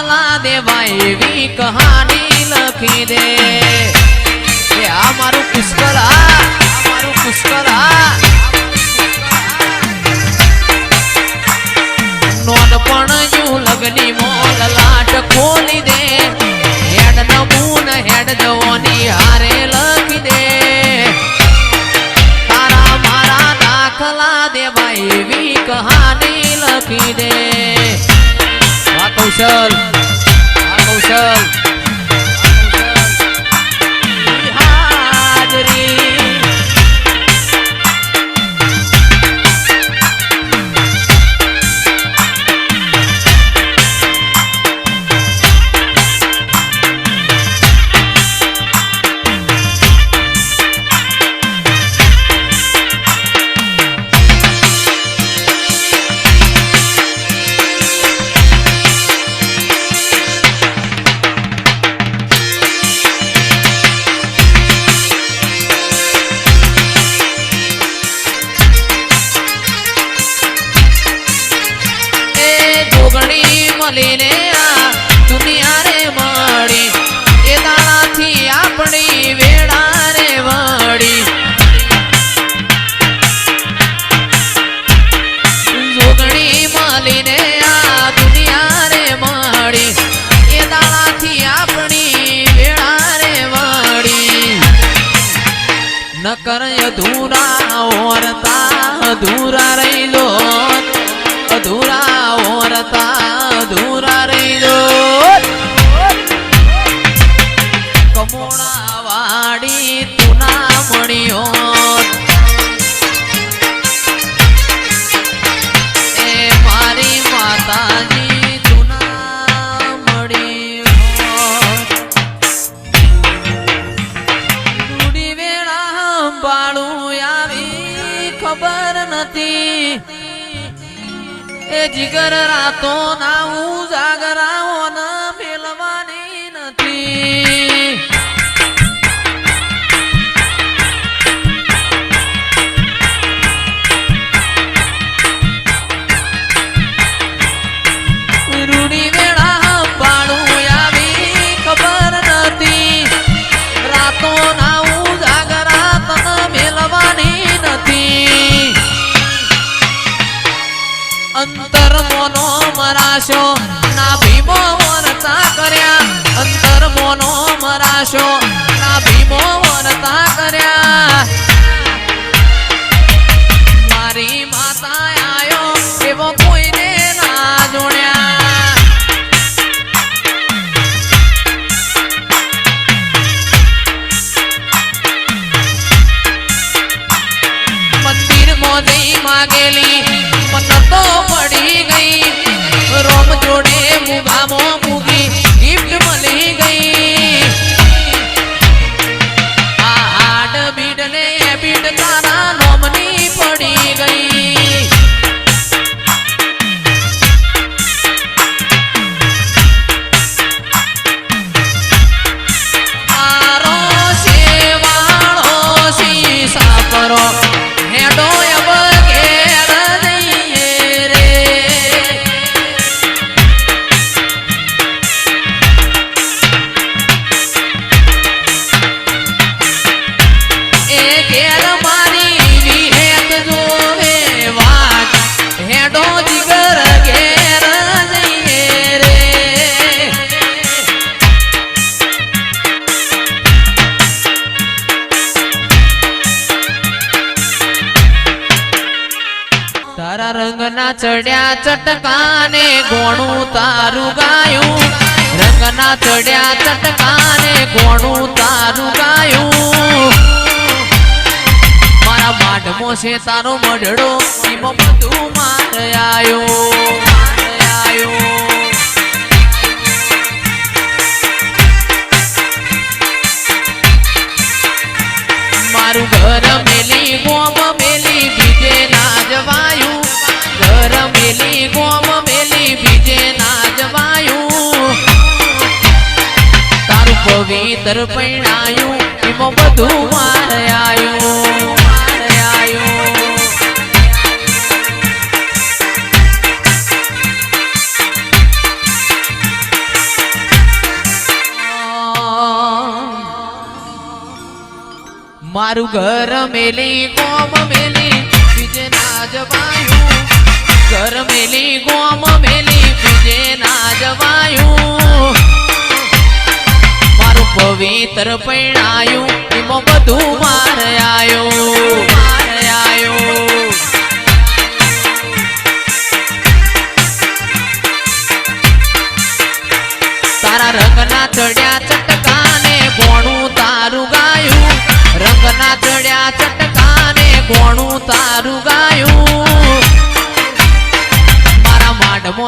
દાખલા દેવા એવી કહાની લખી દે. કે આ મારું પુષ્કળ આ મારું પુષ્કળ આ. નોનપણ યુ લગની મોલ લાટ ખોલી દે. હેડ નમૂન, હેડ જવાની હારે લખી દે. તારા મારા દાખલા દેવા એવી કહાની લખી દે. কৌশল কৌশল। dura જીગર રાતો ના ઉજાગરાઓ અંતર મોનો મરાશો. ના ભીમો વરતા કર્યા. અંતર મોનો મરાશો. ના ભીમો વરતા કર્યા. મારી માતા આયો એવો કોઈને ના જોડ્યા. મંદિર મોદી માગેલી. ચડ્યા ચટકાને ગોણું તારું ગાયું. રંગના ચડ્યા ચટકાને ગોણું તારું ગાયું. મારા માઢમો છે તારો મઢડો, એમાં બધું માર માર મારું ઘર મેલી ગોમ મેલી મેલી ગોમ મેલી બીજે ના જવાયું. તારું પવિત્ર પૈણાયું એમાં બધું માર આવ્યું મારું ઘર મેલી કોમ મેલી, બીજે ના જવાયું. ઘર મેલી ના જવાયું. મારું પવિત્ર પૈણાયું એમાં બધું માર આયો માર આયો. તારા રંગના ચડ્યા ચટકાને ગોણું તારું ગાયું. રંગના ચડ્યા ચટકાને ગોણું તારું ગાયું.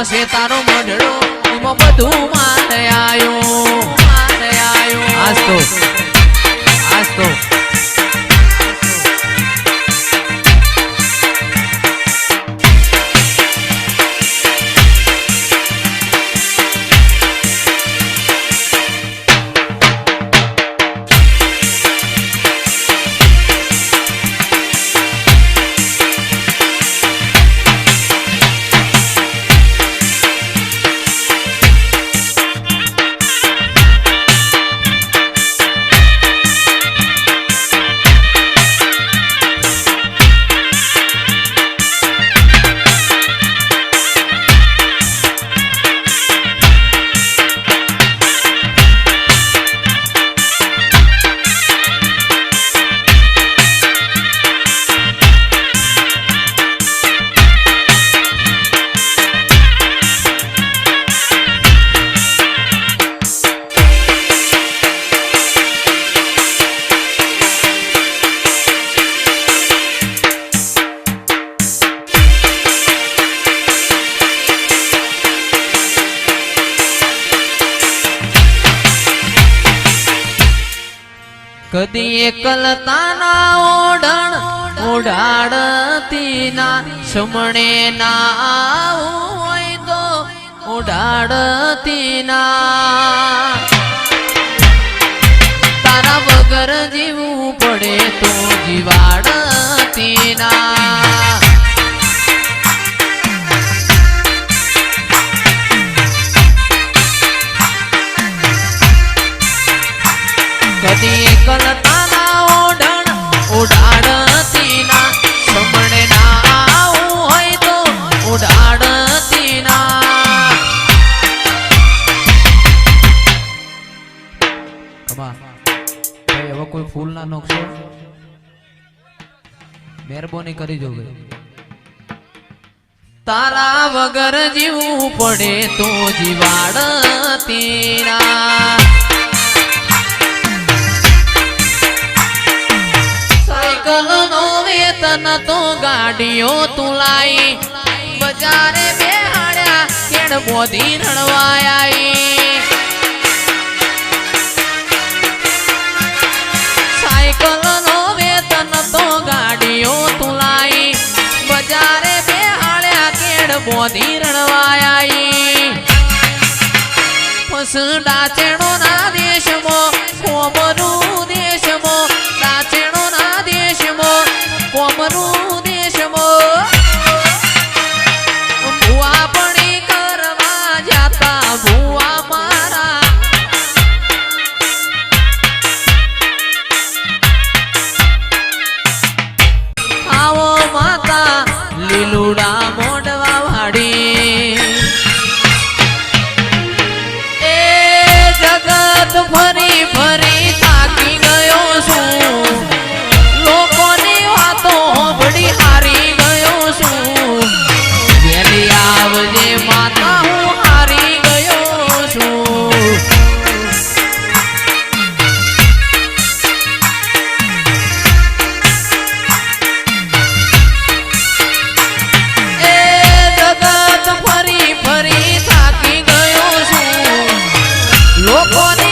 છે તારો મઢડો બધું માર ઓઢાડતી ના સમણે ના હોય તો ઉડાડતીના. તારા વગર જીવવું પડે તો જીવાડતી ના હવે કોઈ ફૂલ ના નોખશો મહેરબાની કરી જો તારા વગર જીવવું પડે તો જીવાડ ના સાયકલ નો વેતન તો ગાડીઓ તુલાઈ. બજારે બેહાડ્યા કેડ બોધી રણવાઈ કેડ રણવાયા ફસડા કોમરું no pone